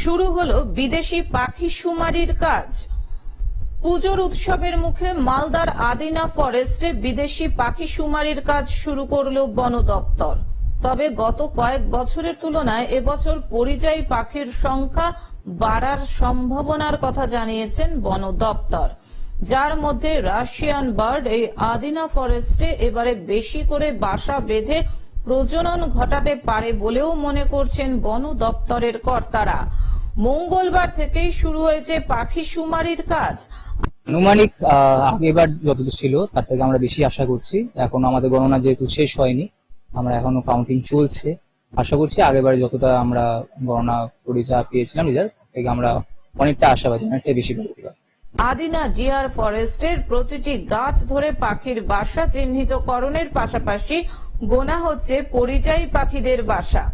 শুরু হলো বিদেশি পাখি শুমারির কাজ। পুজোর উৎসবের মুখে মালদার আদিনা ফরেস্টে বিদেশি পাখি শুমারির কাজ শুরু করল বন দপ্তর। তবে গত কয়েক বছরের তুলনায় এবছর পরিযায়ী পাখির সংখ্যা বাড়ার সম্ভাবনার কথা জানিয়েছেন বন দপ্তর। যার মধ্যে রাশিয়ান বার্ড এই আদিনা ফরেস্টে এবারে বেশি করে বাসা বেঁধে প্রজনন ঘটাতে পারে বলেও মনে করছেন বন দপ্তরের কর্তারা। মঙ্গলবার থেকেই শুরু হয়েছে পাখি শুমারির কাজ। আনুমানিক আগেবার যতদূর ছিল তার থেকে আমরা বেশি আশা করছি। এখনও আমাদের গণনা যেহেতু শেষ হয়নি আমরা এখনও কাউন্টিং চলছে। আশা করছি আগেবার যতটা আমরা গণনা করে যা পেয়েছিলাম রেজাল্ট তার থেকে আমরা অনেকটা আশাবাদী অনেকটা বেশি পারি আদিনা জিআর ফরেস্টের প্রতিটি গাছ ধরে পাখির বাসা চিহ্নিতকরণের পাশাপাশি গোনা হচ্ছে পরিযায়ী পাখিদের বাসা।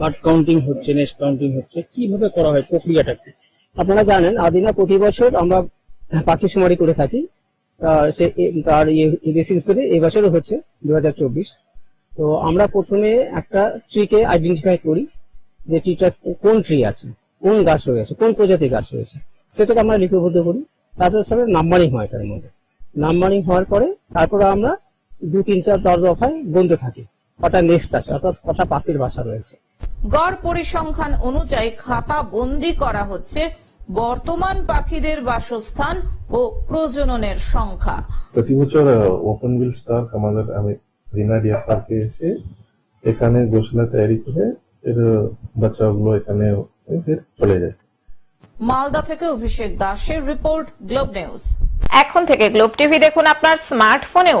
বার্ড কাউন্টিং হচ্ছে নেস্ট কাউন্টিং হচ্ছে। কীভাবে করা হয় প্রক্রিয়াটা কি? আপনারা জানেন, আদিনা প্রতি বছর আমরা পাখি শুমারি করে থাকি। সে তার ধরে এবছরও হচ্ছে দু তো আমরা প্রথমে একটা ট্রিকে আইডেন্টিফাই করি যে ট্রিটা কোন ট্রি আছে, কোন গাছ রয়েছে, কোন প্রজাতির গাছ রয়েছে। সেটাকে আমরা লিপিবদ্ধ করি। তারপর সবে নাম্বারিং হয় এটার মধ্যে। নাম্বারিং হওয়ার পরে তারপরে আমরা দু, তিন, চার, দশ দফায় গুনতে থাকি। কটা নেস্ট আছে, অর্থাৎ কটা পাখির বাসা রয়েছে। গড় পরিসংখ্যান অনুযায়ী খাতা বন্দি করা হচ্ছে বর্তমান পাখিদের বাসস্থান ও প্রজননের সংখ্যা। প্রতি বছর ওপেন বিল স্টার আমাদের আমি দিনা পার্কে এসে এখানে গোসলা তৈরি করে এর বাচ্চাগুলো এখানে ফের চলে যাচ্ছে। মালদা থেকে অভিষেক দাসের রিপোর্ট গ্লোব নিউজ। এখন থেকে গ্লোব টিভি দেখুন আপনার স্মার্টফোনেও।